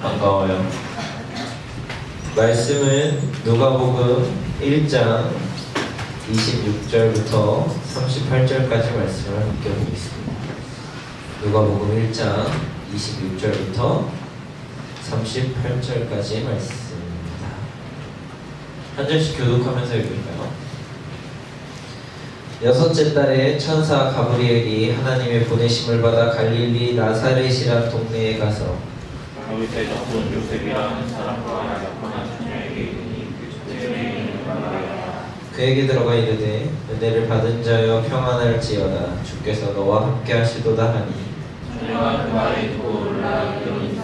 반가워요. 말씀은 누가복음 1장 26절부터 38절까지 말씀을 함께 보겠습니다. 누가복음 1장 26절부터 38절까지 말씀입니다. 한 절씩 교독하면서 읽을까요? 여섯째 달에 천사 가브리엘이 하나님의 보내심을 받아 갈릴리 나사렛이란 동네에 가서 다윗의 적군 요셉이라는 사람과 약혼한 처녀에게 그 그에게 들어가 이르되 은혜를 받은 자여 평안할지어다 주께서 너와 함께 하시도다 하니. 처녀가 그 말을 듣고 없으면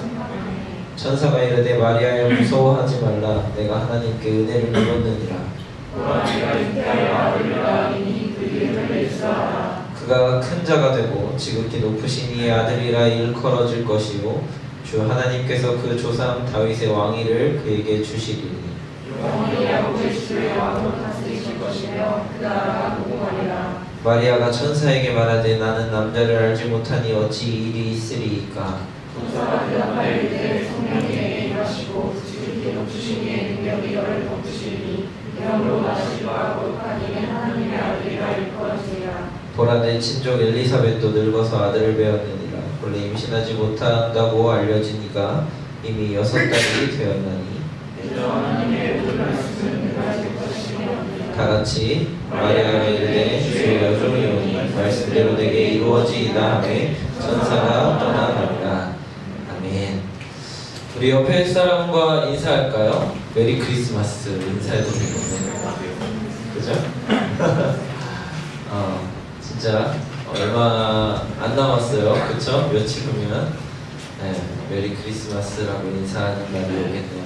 생각하니 천사가 이르되 마리아여 무서워하지 말라. 내가 하나님께 은혜를 입었느니라. 그가 큰 자가 되고 지극히 높으시니 아들이라 일컬어질 것이요. 주 하나님께서 그 조상 다윗의 왕위를 그에게 주시리니. 그 마리아가 천사에게 말하되 나는 남자를 알지 못하니 어찌 이 일이 있으리이까? 높으신 이의 능력이 너를 덮으시니 이러므로 나시와 거룩한 이는 하나님의 아들이라 일컬어지리라 보라 내 친족 엘리사벳도 늙어서 아들을 배웠느니라. 본래 임신하지 못한다고 알려지니가 이미 여섯 달이 되었나니. 다 같이 마리아가 이르되 주의 여종이 오니 말씀대로 내게 이루어지이다 하매 천사가 떠나가니라 아멘. 우리 옆에 사람과 인사할까요? 메리 크리스마스 인사해도 되겠네요 그죠? 어, 진짜 얼마 안 남았어요. 그쵸? 며칠 후면 네, 메리 크리스마스라고 인사하는 날이 오겠네요.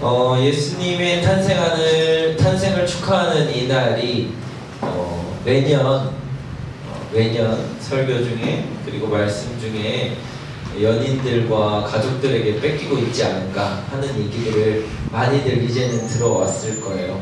어, 예수님의 탄생하는 탄생을 축하하는 이 날이 어, 매년 어, 매년 설교 중에 그리고 말씀 중에 연인들과 가족들에게 뺏기고 있지 않은가 하는 얘기들을 많이들 이제는 들어왔을 거예요.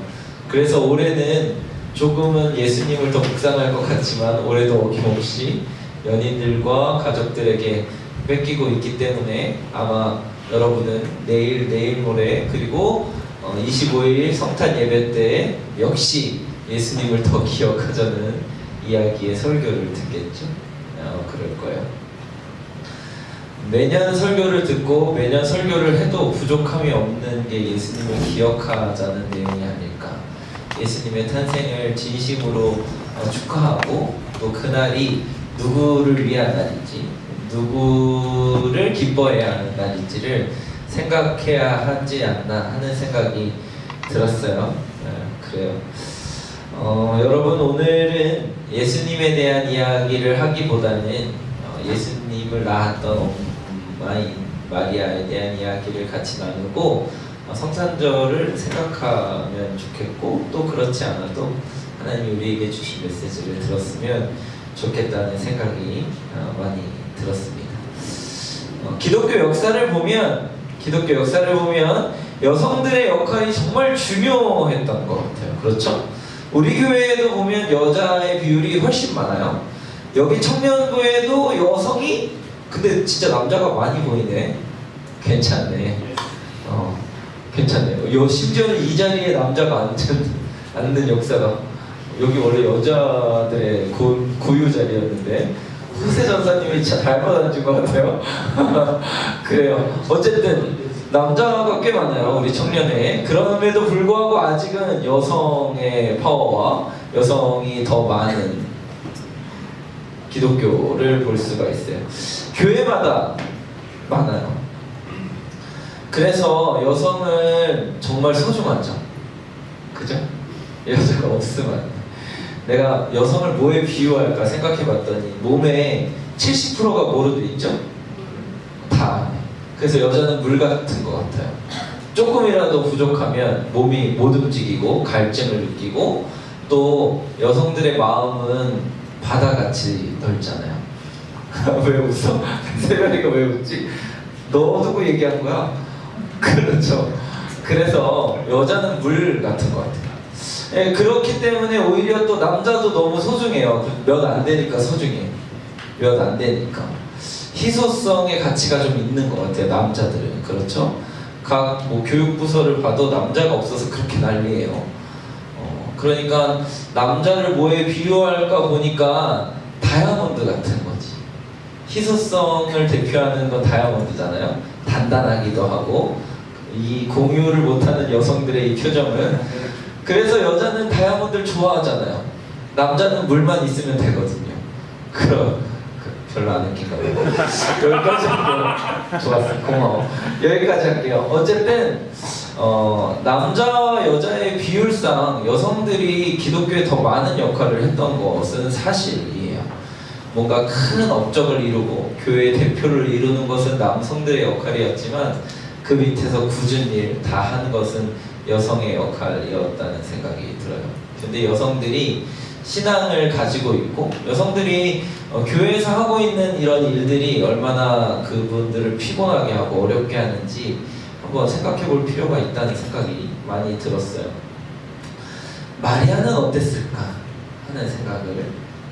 그래서 올해는 조금은 예수님을 더 묵상할 것 같지만 올해도 어김없이 연인들과 가족들에게 뺏기고 있기 때문에 아마 여러분은 내일, 내일 모레 그리고 어, 25일 성탄 예배 때 역시 예수님을 더 기억하자는 이야기의 설교를 듣겠죠. 어, 그럴 거예요. 매년 설교를 듣고 매년 설교를 해도 부족함이 없는 게 예수님을 기억하자는 내용이 아닐까. 예수님의 탄생을 진심으로 어, 축하하고 또 그날이 누구를 위한 날인지 누구를 기뻐해야 하는 날인지를 생각해야 하지 않나 하는 생각이 들었어요. 네, 그래요. 어, 여러분 오늘은 예수님에 대한 이야기를 하기보다는 어, 예수님을 낳았던 엄마인 마리아에 대한 이야기를 같이 나누고 어, 성탄절을 생각하면 좋겠고 또 그렇지 않아도 하나님이 우리에게 주신 메시지를 들었으면 좋겠다는 생각이 어, 많이 들었습니다. 어, 기독교 역사를 보면 기독교 역사를 보면 여성들의 역할이 정말 중요했던 것 같아요. 그렇죠? 우리 교회에도 보면 여자의 비율이 훨씬 많아요. 여기 청년부에도 여성이 근데 진짜 남자가 많이 보이네. 괜찮네. 어, 괜찮네요. 요 심지어는 이 자리에 남자가 앉은, 앉는 역사가 여기 원래 여자들의 고, 고유 자리였는데 후세 전사님이 진짜 닮아 앉은 것 같아요. 그래요. 어쨌든 남자가 꽤 많아요 우리 청년회에. 그럼에도 불구하고 아직은 여성의 파워와 여성이 더 많은 기독교를 볼 수가 있어요. 교회마다 많아요. 그래서 여성은 정말 소중하죠. 그죠? 여자가 없으면. 내가 여성을 뭐에 비유할까 생각해봤더니 몸에 70%가 뭐로 돼 있죠? 다. 그래서 여자는 물 같은 것 같아요. 조금이라도 부족하면 몸이 못 움직이고 갈증을 느끼고 또 여성들의 마음은 바다같이 넓잖아요. 왜 웃어? 세련이가 왜 웃지? 너 누구 얘기한 거야? 그렇죠. 그래서 여자는 물 같은 것 같아요. 예, 그렇기 때문에 오히려 또 남자도 너무 소중해요. 몇 안 되니까 소중해. 몇 안 되니까 희소성의 가치가 좀 있는 것 같아요 남자들은 그렇죠? 각 뭐 교육부서를 봐도 남자가 없어서 그렇게 난리예요. 어, 그러니까 남자를 뭐에 비유할까 보니까 다이아몬드 같은 거지. 희소성을 대표하는 건 다이아몬드잖아요. 단단하기도 하고 이 공유를 못하는 여성들의 이 표정을 그래서 여자는 다이아몬드를 좋아하잖아요. 남자는 물만 있으면 되거든요. 그럼 그, 별로 안 웃긴가 봐요. 여기까지 할게요. 좋았어, 고마워. 여기까지 할게요. 어쨌든 어, 남자 여자의 비율상 여성들이 기독교에 더 많은 역할을 했던 것은 사실이에요. 뭔가 큰 업적을 이루고 교회 대표를 이루는 것은 남성들의 역할이었지만 그 밑에서 굳은 일 다 하는 것은 여성의 역할이었다는 생각이 들어요. 근데 여성들이 신앙을 가지고 있고 여성들이 어, 교회에서 하고 있는 이런 일들이 얼마나 그분들을 피곤하게 하고 어렵게 하는지 한번 생각해 볼 필요가 있다는 생각이 많이 들었어요. 마리아는 어땠을까 하는 생각을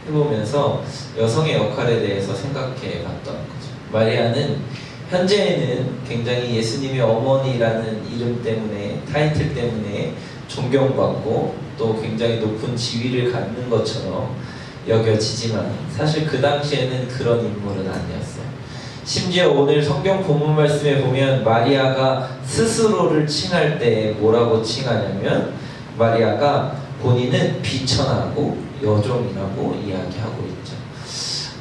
해보면서 여성의 역할에 대해서 생각해 봤던 거죠. 마리아는 현재에는 굉장히 예수님의 어머니라는 이름 때문에 타이틀 때문에 존경받고 또 굉장히 높은 지위를 갖는 것처럼 여겨지지만 사실 그 당시에는 그런 인물은 아니었어요. 심지어 오늘 성경 본문 말씀에 보면 마리아가 스스로를 칭할 때 뭐라고 칭하냐면 마리아가 본인은 비천하고 여종이라고 이야기하고 있죠.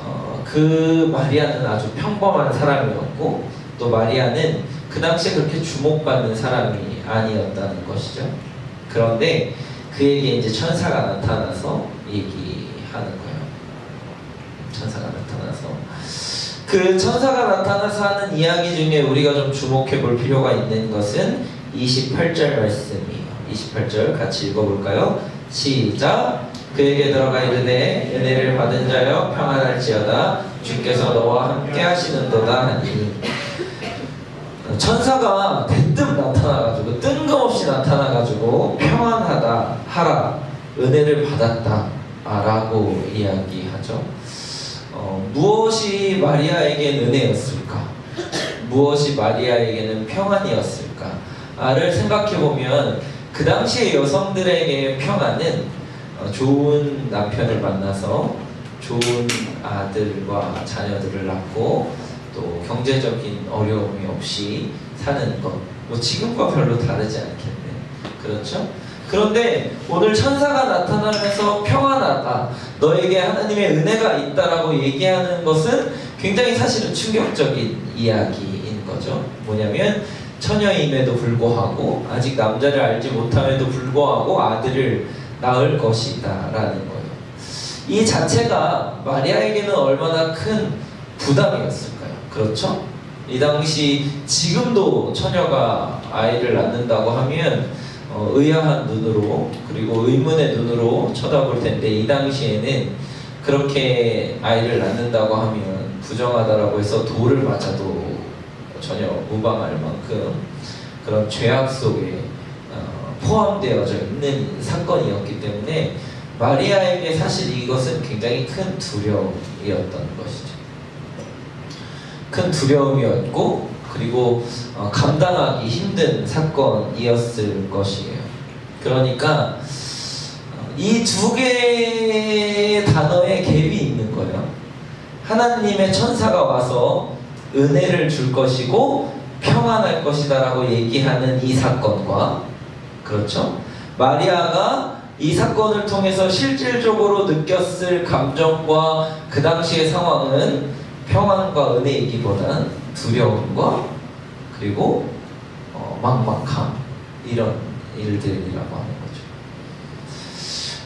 어, 그 마리아는 아주 평범한 사람이었고 또 마리아는 그 당시에 그렇게 주목받는 사람이 아니었다는 것이죠. 그런데 그에게 이제 천사가 나타나서 얘기하는 거예요. 천사가 나타나서 그 천사가 나타나서 하는 이야기 중에 우리가 좀 주목해 볼 필요가 있는 것은 28절 말씀이에요. 28절 같이 읽어볼까요? 시작. 그에게 들어가 이르되 은혜를 받은 자여 평안할지어다. 주께서 너와 함께 하시는도다 하니. 천사가 대뜸 나타나가지고 뜬금없이 나타나가지고 평안하다 하라. 은혜를 받았다 라고 이야기하죠. 어, 무엇이 마리아에겐 은혜였을까? 무엇이 마리아에게는 평안이었을까? 를 생각해보면 그 당시의 여성들에게 평안은 어, 좋은 남편을 만나서 좋은 아들과 자녀들을 낳고 또 경제적인 어려움이 없이 사는 것. 뭐 지금과 별로 다르지 않겠네. 그렇죠? 그런데 오늘 천사가 나타나면서 평안하다. 너에게 하나님의 은혜가 있다라고 얘기하는 것은 굉장히 사실은 충격적인 이야기인 거죠. 뭐냐면 처녀임에도 불구하고 아직 남자를 알지 못함에도 불구하고 아들을 낳을 것이다라는 거예요. 이 자체가 마리아에게는 얼마나 큰 부담이었을까요? 그렇죠? 이 당시 지금도 처녀가 아이를 낳는다고 하면 어, 의아한 눈으로 그리고 의문의 눈으로 쳐다볼 텐데 이 당시에는 그렇게 아이를 낳는다고 하면 부정하다라고 해서 돌을 맞아도 전혀 무방할 만큼 그런 죄악 속에 어, 포함되어져 있는 사건이었기 때문에 마리아에게 사실 이것은 굉장히 큰 두려움이었던 것이죠. 큰 두려움이었고 그리고 어, 감당하기 힘든 사건이었을 것이에요. 그러니까 이 두 개의 단어의 갭이 있는 거예요. 하나님의 천사가 와서 은혜를 줄 것이고 평안할 것이다라고 얘기하는 이 사건과 그렇죠? 마리아가 이 사건을 통해서 실질적으로 느꼈을 감정과 그 당시의 상황은 평안과 은혜이기보다는 두려움과 그리고 어, 막막함 이런 일들이라고 하는 거죠.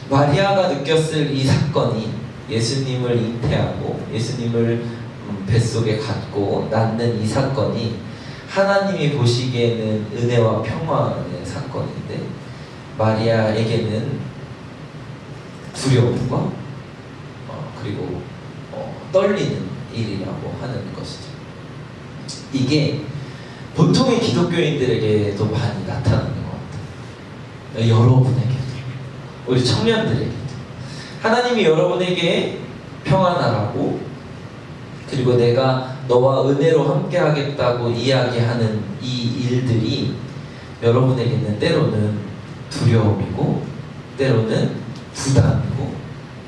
마리아가 느꼈을 이 사건이 예수님을 잉태하고 예수님을 음, 뱃속에 갖고 낳는 이 사건이 하나님이 보시기에는 은혜와 평화의 사건인데 마리아에게는 두려움과 어, 그리고 어, 떨리는 일이라고 하는 것이죠. 이게 보통의 기독교인들에게도 많이 나타나는 것 같아요. 여러분에게도 우리 청년들에게도 하나님이 여러분에게 평안하라고 그리고 내가 너와 은혜로 함께 하겠다고 이야기하는 이 일들이 여러분에게는 때로는 두려움이고 때로는 부담이고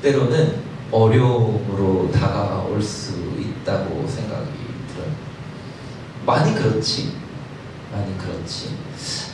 때로는 어려움으로 다가올 수 있다고 생각이 들어요. 많이 그렇지. 많이 그렇지.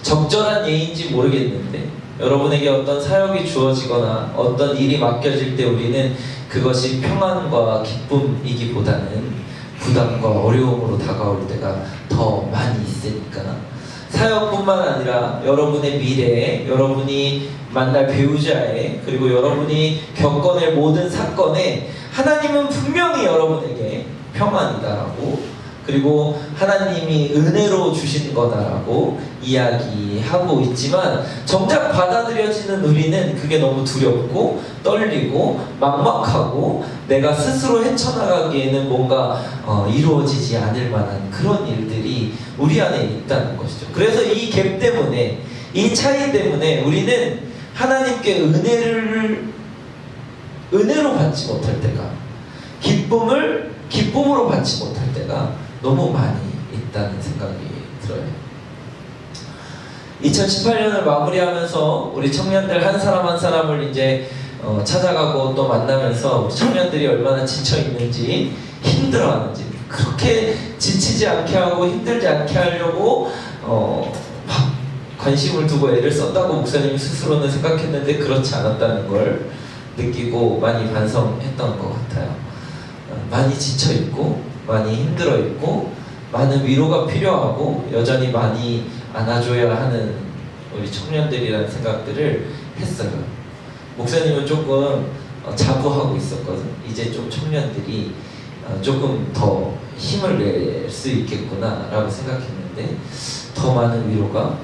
적절한 예인지 모르겠는데 여러분에게 어떤 사역이 주어지거나 어떤 일이 맡겨질 때 우리는 그것이 평안과 기쁨이기보다는 부담과 어려움으로 다가올 때가 더 많이 있으니까 사역뿐만 아니라 여러분의 미래에 여러분이 만날 배우자에 그리고 여러분이 겪어낼 모든 사건에 하나님은 분명히 여러분에게 평안이다라고 그리고 하나님이 은혜로 주신 거다라고 이야기하고 있지만 정작 받아들여지는 우리는 그게 너무 두렵고 떨리고 막막하고 내가 스스로 헤쳐나가기에는 뭔가 어, 이루어지지 않을 만한 그런 일들이 우리 안에 있다는 것이죠. 그래서 이 갭 때문에 이 차이 때문에 우리는 하나님께 은혜를 은혜로 받지 못할 때가 기쁨을 기쁨으로 받지 못할 때가 너무 많이 있다는 생각이 들어요. 2018년을 마무리하면서 우리 청년들 한 사람 한 사람을 이제 어, 찾아가고 또 만나면서 우리 청년들이 얼마나 지쳐 있는지 힘들어하는지 그렇게 지치지 않게 하고 힘들지 않게 하려고 어, 막 관심을 두고 애를 썼다고 목사님 스스로는 생각했는데 그렇지 않았다는 걸 느끼고 많이 반성했던 것 같아요. 어, 많이 지쳐 있고 많이 힘들어 있고 많은 위로가 필요하고 여전히 많이 안아줘야 하는 우리 청년들이라는 생각들을 했어요. 목사님은 조금 어, 자부하고 있었거든. 이제 좀 청년들이 어, 조금 더 힘을 낼 수 있겠구나라고 생각했는데 더 많은 위로가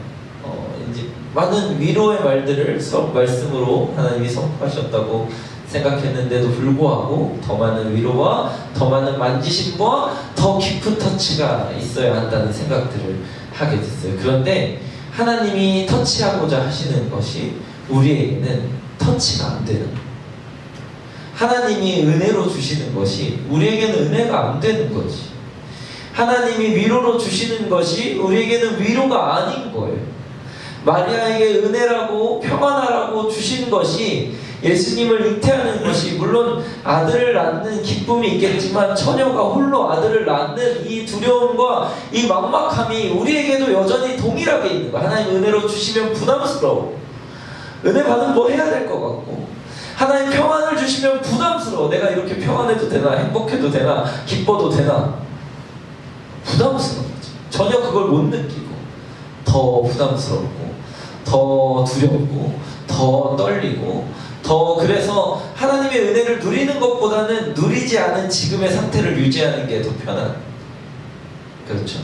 어, 이제 많은 위로의 말들을 말씀으로 하나님이 선포하셨다고 생각했는데도 불구하고 더 많은 위로와 더 많은 만지심과 더 깊은 터치가 있어야 한다는 생각들을 하게 됐어요. 그런데 하나님이 터치하고자 하시는 것이 우리에게는 터치가 안 되는. 하나님이 은혜로 주시는 것이 우리에게는 은혜가 안 되는 거지. 하나님이 위로로 주시는 것이 우리에게는 위로가 아닌 거예요. 마리아에게 은혜라고 평안하라고 주신 것이 예수님을 잉태하는 것이 물론 아들을 낳는 기쁨이 있겠지만 처녀가 홀로 아들을 낳는 이 두려움과 이 막막함이 우리에게도 여전히 동일하게 있는 거야. 하나님 은혜로 주시면 부담스러워. 은혜 받으면 뭐 해야 될 것 같고 하나님 평안을 주시면 부담스러워. 내가 이렇게 평안해도 되나 행복해도 되나 기뻐도 되나 부담스러워. 전혀 그걸 못 느끼고 더 부담스럽고 더 두렵고 더 떨리고 더 그래서 하나님의 은혜를 누리는 것보다는 누리지 않은 지금의 상태를 유지하는 게 더 편한 그렇죠.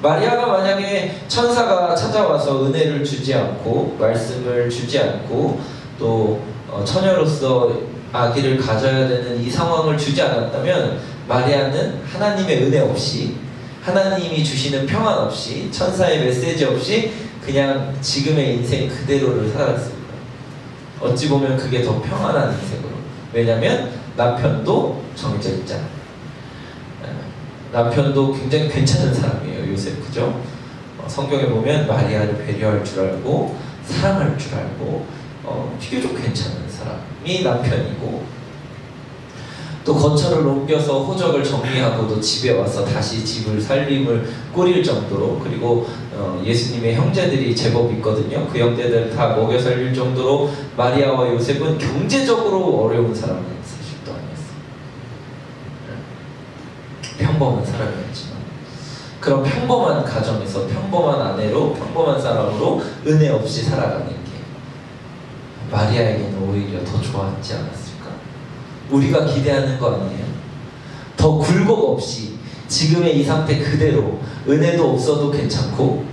마리아가 만약에 천사가 찾아와서 은혜를 주지 않고 말씀을 주지 않고 또 어, 처녀로서 아기를 가져야 되는 이 상황을 주지 않았다면 마리아는 하나님의 은혜 없이 하나님이 주시는 평안 없이 천사의 메시지 없이 그냥 지금의 인생 그대로를 살았습니다. 어찌 보면 그게 더 평안한 인생으로. 왜냐면 남편도 정해져 있잖아. 남편도 굉장히 괜찮은 사람이에요, 요셉. 그죠? 어, 성경에 보면 마리아를 배려할 줄 알고 사랑할 줄 알고 어, 비교적 괜찮은 사람이 남편이고 또 거처를 옮겨서 호적을 정리하고도 집에 와서 다시 집을 살림을 꾸릴 정도로 그리고 어, 예수님의 형제들이 제법 있거든요. 그 형제들 다 먹여 살릴 정도로 마리아와 요셉은 경제적으로 어려운 사실도 아니었어요. 평범한 사람이었지만 그런 평범한 가정에서 평범한 아내로 평범한 사람으로 은혜 없이 살아가는 게 마리아에게는 오히려 더 좋았지 않았을까? 우리가 기대하는 거 아니에요? 더 굴곡 없이 지금의 이 상태 그대로 은혜도 없어도 괜찮고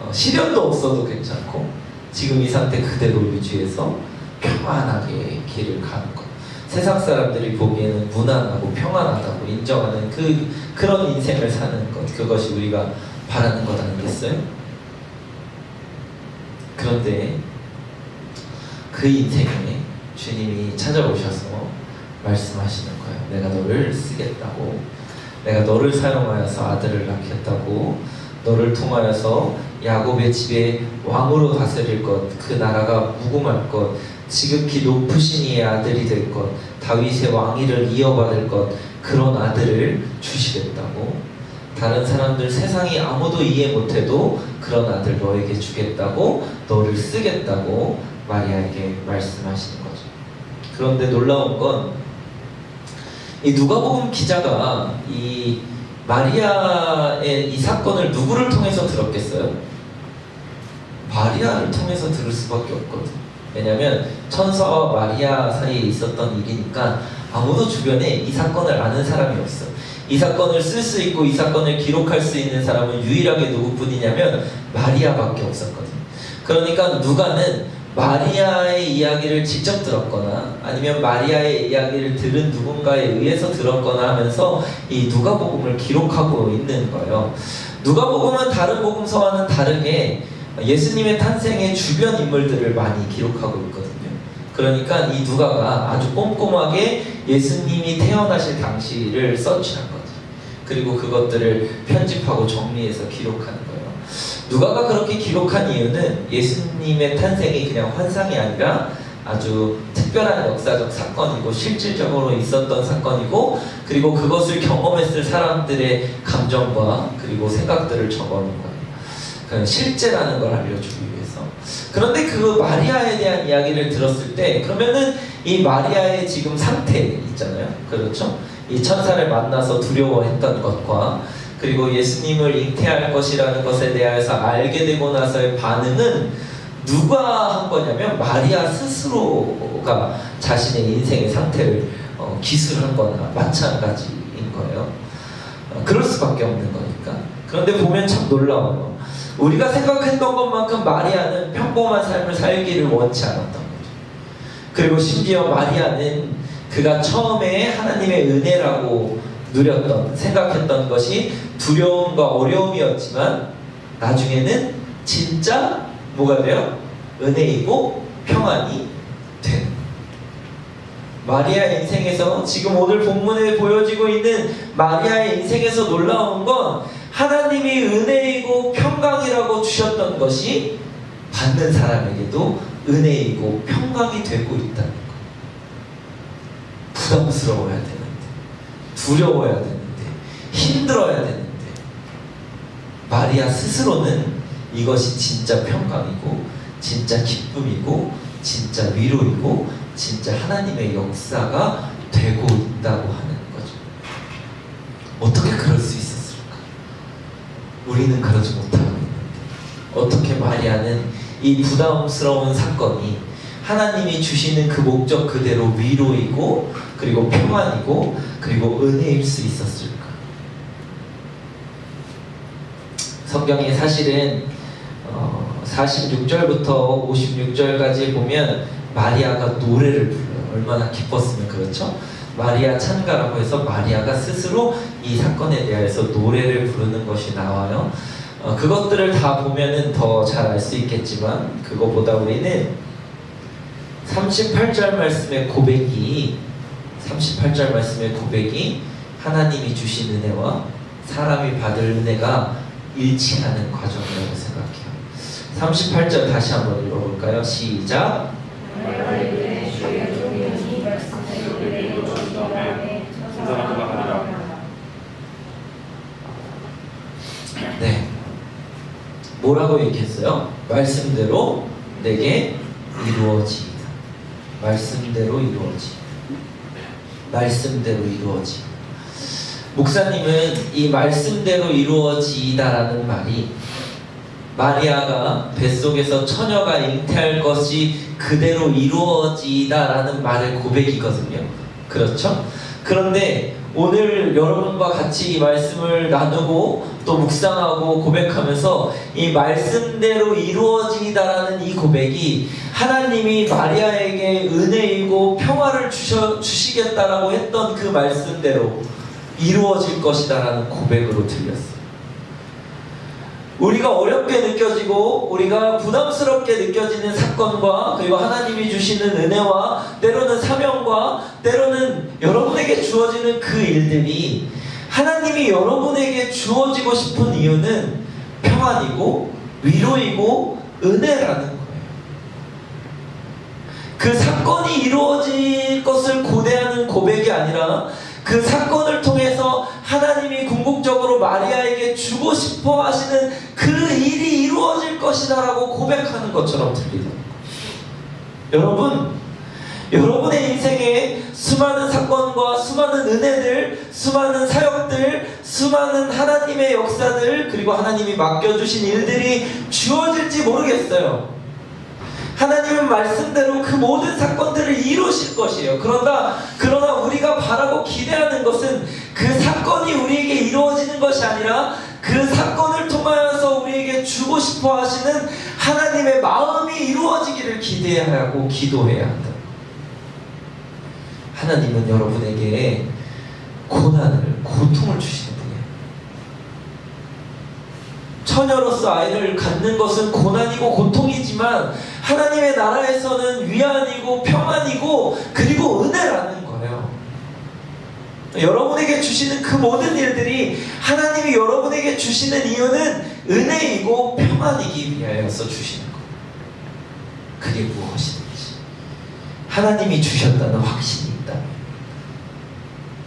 어, 시련도 없어도 괜찮고 지금 이 상태 그대로 유지해서 평안하게 길을 가는 것. 세상 사람들이 보기에는 무난하고 평안하다고 인정하는 그 그런 인생을 사는 것 그것이 우리가 바라는 것 아니겠어요? 그런데 그 인생에 주님이 찾아오셔서 말씀하시는 거예요. 내가 너를 쓰겠다고, 내가 너를 사용하여서 아들을 낳겠다고, 너를 통하여서 야곱의 집에 왕으로 다스릴 것, 그 나라가 무궁할 것, 지극히 높으신 이의 아들이 될 것, 다윗의 왕위를 이어받을 것, 그런 아들을 주시겠다고. 다른 사람들 세상이 아무도 이해 못해도 그런 아들 너에게 주겠다고, 너를 쓰겠다고 마리아에게 말씀하시는 거죠. 그런데 놀라운 건 이 누가복음 기자가 이 마리아의 이 사건을 누구를 통해서 들었겠어요? 마리아를 통해서 들을 수밖에 없거든. 왜냐하면 천사와 마리아 사이에 있었던 일이니까 아무도 주변에 이 사건을 아는 사람이 없어. 이 사건을 쓸 수 있고 이 사건을 기록할 수 있는 사람은 유일하게 누구뿐이냐면 마리아밖에 없었거든. 그러니까 누가는 마리아의 이야기를 직접 들었거나 아니면 마리아의 이야기를 들은 누군가에 의해서 들었거나 하면서 이 누가복음을 기록하고 있는 거예요. 누가복음은 다른 복음서와는 다르게 예수님의 탄생의 주변 인물들을 많이 기록하고 있거든요. 그러니까 이 누가가 아주 꼼꼼하게 예수님이 태어나실 당시를 서치한 거죠. 그리고 그것들을 편집하고 정리해서 기록하는. 누가가 그렇게 기록한 이유는 예수님의 탄생이 그냥 환상이 아니라 아주 특별한 역사적 사건이고 실질적으로 있었던 사건이고 그리고 그것을 경험했을 사람들의 감정과 그리고 생각들을 적어놓은 거예요. 그 실제라는 걸 알려주기 위해서. 그런데 그 마리아에 대한 이야기를 들었을 때 그러면은 이 마리아의 지금 상태 있잖아요. 그렇죠? 이 천사를 만나서 두려워했던 것과 그리고 예수님을 잉태할 것이라는 것에 대해서 알게 되고 나서의 반응은 누가 한 거냐면 마리아 스스로가 자신의 인생의 상태를 어, 기술한 거나 마찬가지인 거예요. 어, 그럴 수밖에 없는 거니까. 그런데 보면 참 놀라워요. 우리가 생각했던 것만큼 마리아는 평범한 삶을 살기를 원치 않았던 거죠. 그리고 심지어 마리아는 그가 처음에 하나님의 은혜라고 누렸던, 생각했던 것이 두려움과 어려움이었지만 나중에는 진짜 뭐가 돼요? 은혜이고 평안이 되는 마리아 인생에서 지금 오늘 본문에 보여지고 있는 마리아의 인생에서 놀라운 건 하나님이 은혜이고 평강이라고 주셨던 것이 받는 사람에게도 은혜이고 평강이 되고 있다는 것. 부담스러워야 되는데, 두려워야 되는데, 힘들어야 되는데, 마리아 스스로는 이것이 진짜 평강이고, 진짜 기쁨이고, 진짜 위로이고, 진짜 하나님의 역사가 되고 있다고 하는 거죠. 어떻게 그럴 수 있었을까? 우리는 그러지 못하고 있는데, 어떻게 마리아는 이 부담스러운 사건이 하나님이 주시는 그 목적 그대로 위로이고, 그리고 평안이고, 그리고 은혜일 수 있었을까? 성경이 사실은 어, 46절부터 56절까지 보면 마리아가 노래를 불러요. 얼마나 기뻤으면 그렇죠? 마리아 찬가라고 해서 마리아가 스스로 이 사건에 대해서 노래를 부르는 것이 나와요. 어, 그것들을 다 보면은 더 잘 알 수 있겠지만 그거보다 우리는 38절 말씀의 고백이 38절 말씀의 고백이 하나님이 주신 은혜와 사람이 받을 은혜가 일치하는 과정이라고 생각해요. 38절 다시 한번 읽어볼까요? 시작. 네. 뭐라고 얘기했어요? 말씀대로 내게 이루어지이다. 말씀대로 이루어지. 말씀대로 이루어지. 목사님은 이 말씀대로 이루어지다라는 말이 마리아가 뱃속에서 처녀가 잉태할 것이 그대로 이루어지다라는 말의 고백이거든요. 그렇죠? 그런데 오늘 여러분과 같이 이 말씀을 나누고 또 묵상하고 고백하면서 이 말씀대로 이루어지다라는 이 고백이 하나님이 마리아에게 은혜이고 평화를 주셔, 주시겠다라고 했던 그 말씀대로 이루어질 것이다라는 고백으로 들렸어요. 우리가 어렵게 느껴지고 우리가 부담스럽게 느껴지는 사건과 그리고 하나님이 주시는 은혜와 때로는 사명과 때로는 여러분에게 주어지는 그 일들이 하나님이 여러분에게 주어지고 싶은 이유는 평안이고 위로이고 은혜라는 거예요. 그 사건이 이루어질 것을 고대하는 고백이 아니라 그 사건을 통해서 하나님이 궁극적으로 마리아에게 주고 싶어 하시는 그 일이 이루어질 것이다라고 고백하는 것처럼 들리다. 여러분, 여러분의 인생에 수많은 사건과 수많은 은혜들, 수많은 사역들, 수많은 하나님의 역사들, 그리고 하나님이 맡겨주신 일들이 주어질지 모르겠어요. 하나님은 말씀대로 그 모든 사건들을 이루실 것이에요. 그러나, 그러나 우리가 바라고 기대하는 것은 그 사건이 우리에게 이루어지는 것이 아니라 그 사건을 통하여서 우리에게 주고 싶어 하시는 하나님의 마음이 이루어지기를 기대하고 기도해야 한다. 하나님은 여러분에게 고난을, 고통을 주시는 분이에요. 처녀로서 아이를 갖는 것은 고난이고 고통이지만 하나님의 나라에서는 위안이고 평안이고 그리고 은혜라는 거예요. 여러분에게 주시는 그 모든 일들이 하나님이 여러분에게 주시는 이유는 은혜이고 평안이기 위하여서 주시는 거예요. 그게 무엇이든지 하나님이 주셨다는 확신이 있다.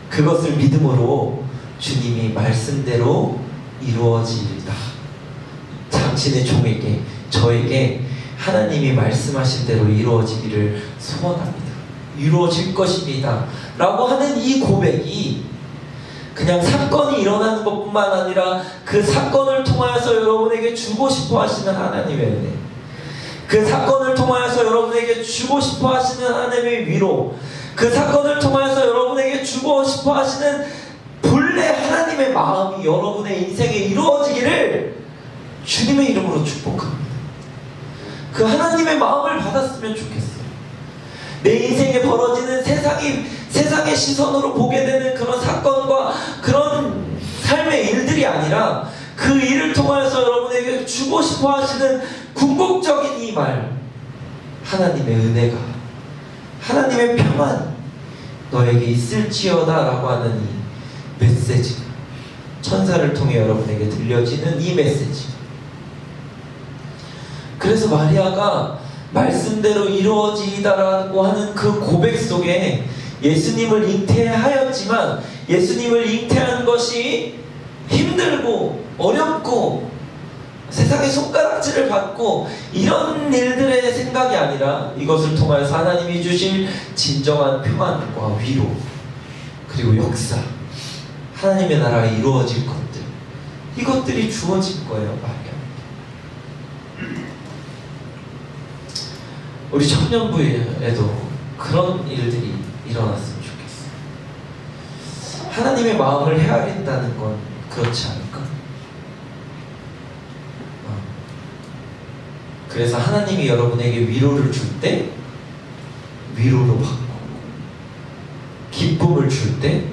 그것을 믿음으로 주님이 말씀대로 이루어지리다. 당신의 종에게 저에게 하나님이 말씀하신 대로 이루어지기를 소원합니다. 이루어질 것입니다. 라고 하는 이 고백이 그냥 사건이 일어나는 것뿐만 아니라 그 사건을 통하여서 여러분에게 주고 싶어 하시는 하나님의 은혜. 그 사건을 통하여서 여러분에게 주고 싶어 하시는 하나님의 위로. 그 사건을 통하여서 여러분에게 주고 싶어 하시는 본래 하나님의 마음이 여러분의 인생에 이루어지기를 주님의 이름으로 축복합니다. 그 하나님의 마음을 받았으면 좋겠어요. 내 인생에 벌어지는 세상이 세상의 시선으로 보게 되는 그런 사건과 그런 삶의 일들이 아니라 그 일을 통하여서 여러분에게 주고 싶어 하시는 궁극적인 이 말 하나님의 은혜가 하나님의 평안 너에게 있을지어다 라고 하는 이 메시지가 천사를 통해 여러분에게 들려지는 이 메시지 그래서 마리아가 말씀대로 이루어지다라고 하는 그 고백 속에 예수님을 잉태하였지만 예수님을 잉태한 것이 힘들고 어렵고 세상의 손가락질을 받고 이런 일들의 생각이 아니라 이것을 통하여서 하나님이 주실 진정한 평안과 위로 그리고 역사 하나님의 나라가 이루어질 것들 이것들이 주어질 거예요 마리아 우리 청년부에도 그런 일들이 일어났으면 좋겠어요. 하나님의 마음을 헤아린다는 건 그렇지 않을까? 어. 그래서 하나님이 여러분에게 위로를 줄 때 위로로 받고 기쁨을 줄 때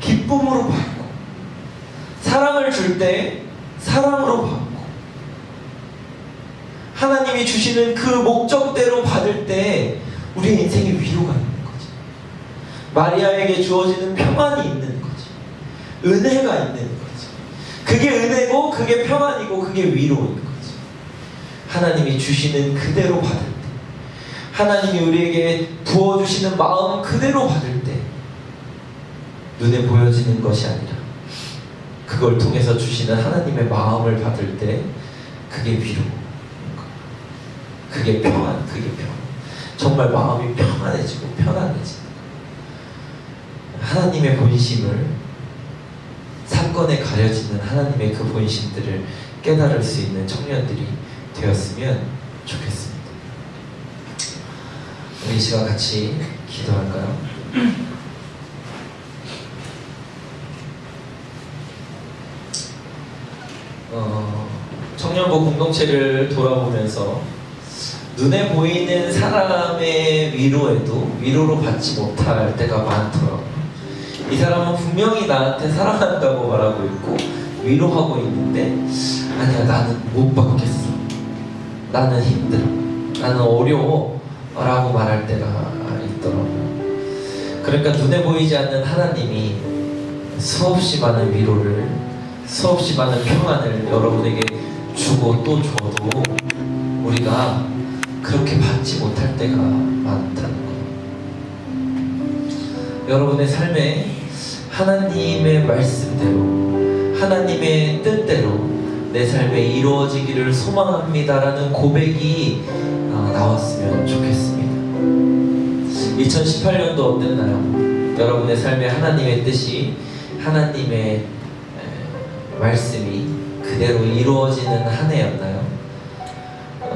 기쁨으로 받고 사랑을 줄 때 사랑으로 받고 하나님이 주시는 그 목적대로 받을 때 우리의 인생에 위로가 있는 거지. 마리아에게 주어지는 평안이 있는 거지. 은혜가 있는 거지. 그게 은혜고 그게 평안이고 그게 위로인 거지. 하나님이 주시는 그대로 받을 때 하나님이 우리에게 부어주시는 마음 그대로 받을 때 눈에 보여지는 것이 아니라 그걸 통해서 주시는 하나님의 마음을 받을 때 그게 위로 그게 평안, 그게 평안. 정말 마음이 평안해지고 편안해지는 하나님의 본심을 사건에 가려지는 하나님의 그 본심들을 깨달을 수 있는 청년들이 되었으면 좋겠습니다. 우리 이 시간 같이 기도할까요? 어, 청년부 공동체를 돌아보면서 눈에 보이는 사람의 위로에도 위로로 받지 못할 때가 많더라고요. 이 사람은 분명히 나한테 사랑한다고 말하고 있고 위로하고 있는데 아니야 나는 못 받겠어. 나는 힘들어. 나는 어려워. 라고 말할 때가 있더라고요 그러니까 눈에 보이지 않는 하나님이 수없이 많은 위로를 수없이 많은 평안을 여러분에게 주고 또 줘도 우리가 그렇게 받지 못할 때가 많다는 거예요 여러분의 삶에 하나님의 말씀대로 하나님의 뜻대로 내 삶에 이루어지기를 소망합니다라는 고백이 아, 나왔으면 좋겠습니다. 2018년도 어땠나요? 여러분의 삶에 하나님의 뜻이 하나님의 에, 말씀이 그대로 이루어지는 한 해였나요?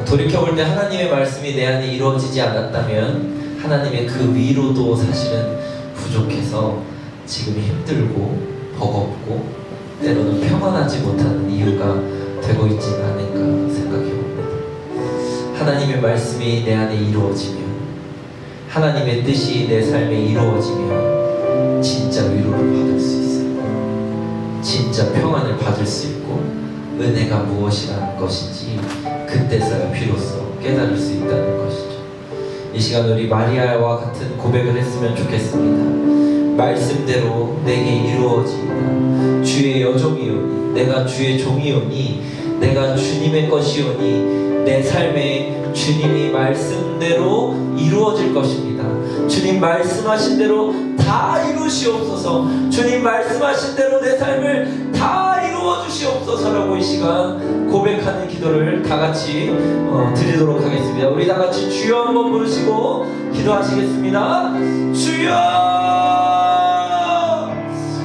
어, 돌이켜볼 때 하나님의 말씀이 내 안에 이루어지지 않았다면 하나님의 그 위로도 사실은 부족해서 지금 힘들고 버겁고 때로는 평안하지 못하는 이유가 되고 있지는 않을까 생각해 봅니다. 하나님의 말씀이 내 안에 이루어지면 하나님의 뜻이 내 삶에 이루어지면 진짜 위로를 받을 수 있어요. 진짜 평안을 받을 수 있고 은혜가 무엇이라는 것인지 그때서야 비로소 깨달을 수 있다는 것이죠. 이 시간 우리 마리아와 같은 고백을 했으면 좋겠습니다. 말씀대로 내게 이루어지이다. 주의 여종이오니 내가 주의 종이오니 내가 주님의 것이오니 내 삶에 주님이 말씀대로 이루어질 것입니다. 주님 말씀하신 대로 다 이루시옵소서. 주님 말씀하신 대로 내 삶을 주시옵소서라고 이 시간 고백하는 기도를 다 같이 어, 드리도록 하겠습니다. 우리 다 같이 주여 한번 부르시고 기도하시겠습니다. 주여!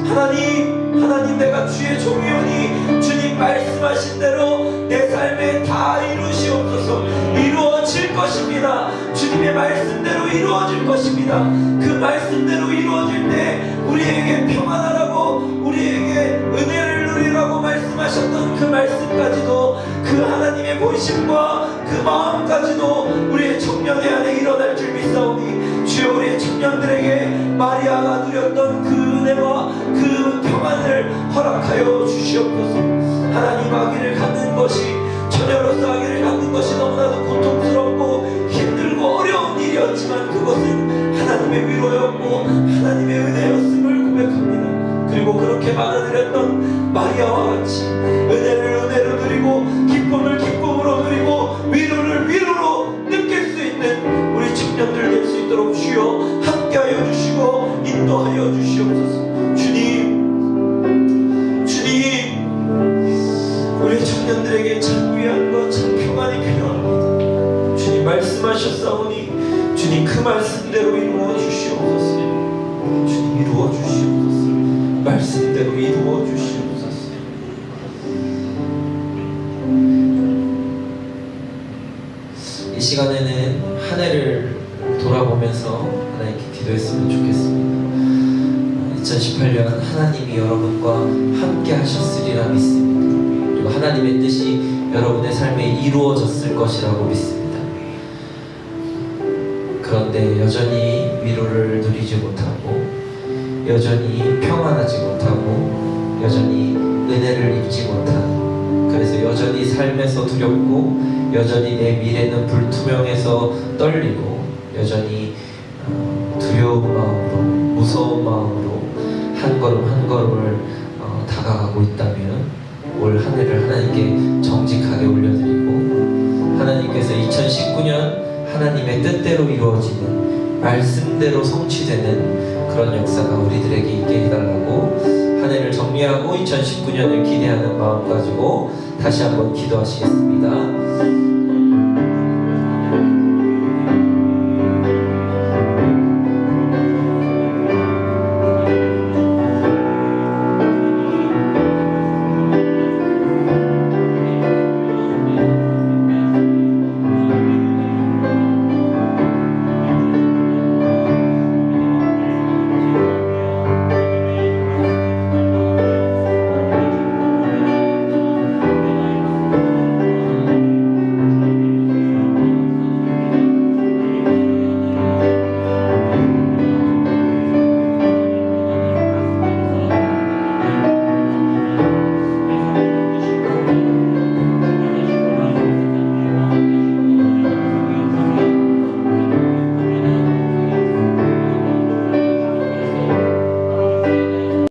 하나님, 하나님 내가 주의 종이오니 주님 말씀하신 대로 내 삶에 다 이루시옵소서 이루어질 것입니다. 주님의 말씀대로 이루어질 것입니다. 그 말씀대로 이루어질 때 우리에게 평안하라고 우리에게 은혜를 하셨던 그 말씀까지도 그 하나님의 보이심과 그 마음까지도 우리의 청년의 안에 일어날 줄 믿사오니 주여 우리의 청년들에게 마리아가 누렸던 그 은혜와 그 평안을 허락하여 주시옵소서. 하나님 아기를 갖는 것이 처녀로서 아기를 갖는 것이 너무나도 고통스럽고 힘들고 어려운 일이었지만 그것은 하나님의 위로였고 하나님의 은혜였음을 고백합니다 그리고 그렇게 받아들였던 마리아와 같이 은혜를 은혜로 누리고 기쁨을 기쁨으로 누리고 위로를 위로로 느낄 수 있는 우리 청년들 될 수 있도록 주여 함께하여 주시고 인도하여 주시옵소서. 주님 주님 우리 청년들에게 참 위안과 참 평안이 필요합니다. 주님 말씀하셨사오니 주님 그 말씀대로 이루어 주시옵소서. 주님 이루어 주시옵소서 말씀대로 이루어 주시옵소서. 이 시간에는 한 해를 돌아보면서 하나님께 기도했으면 좋겠습니다. 2018년 하나님이 여러분과 함께 하셨으리라 믿습니다. 그리고 하나님의 뜻이 여러분의 삶에 이루어졌을 것이라고 믿습니다. 그런데 여전히 위로를 누리지 못하고 여전히 평안하지 못하고 여전히 은혜를 입지 못하는 그래서 여전히 삶에서 두렵고 여전히 내 미래는 불투명해서 떨리고 여전히 어, 두려운 마음으로 무서운 마음으로 한 걸음 한 걸음을 어, 다가가고 있다면 올 한 해를 하나님께 정직하게 올려드리고 하나님께서 2019년 하나님의 뜻대로 이루어지는 말씀대로 성취되는 그런 역사가 우리들에게 있게 해달라고 한 해를 정리하고 2019년을 기대하는 마음 가지고 다시 한번 기도하시겠습니다.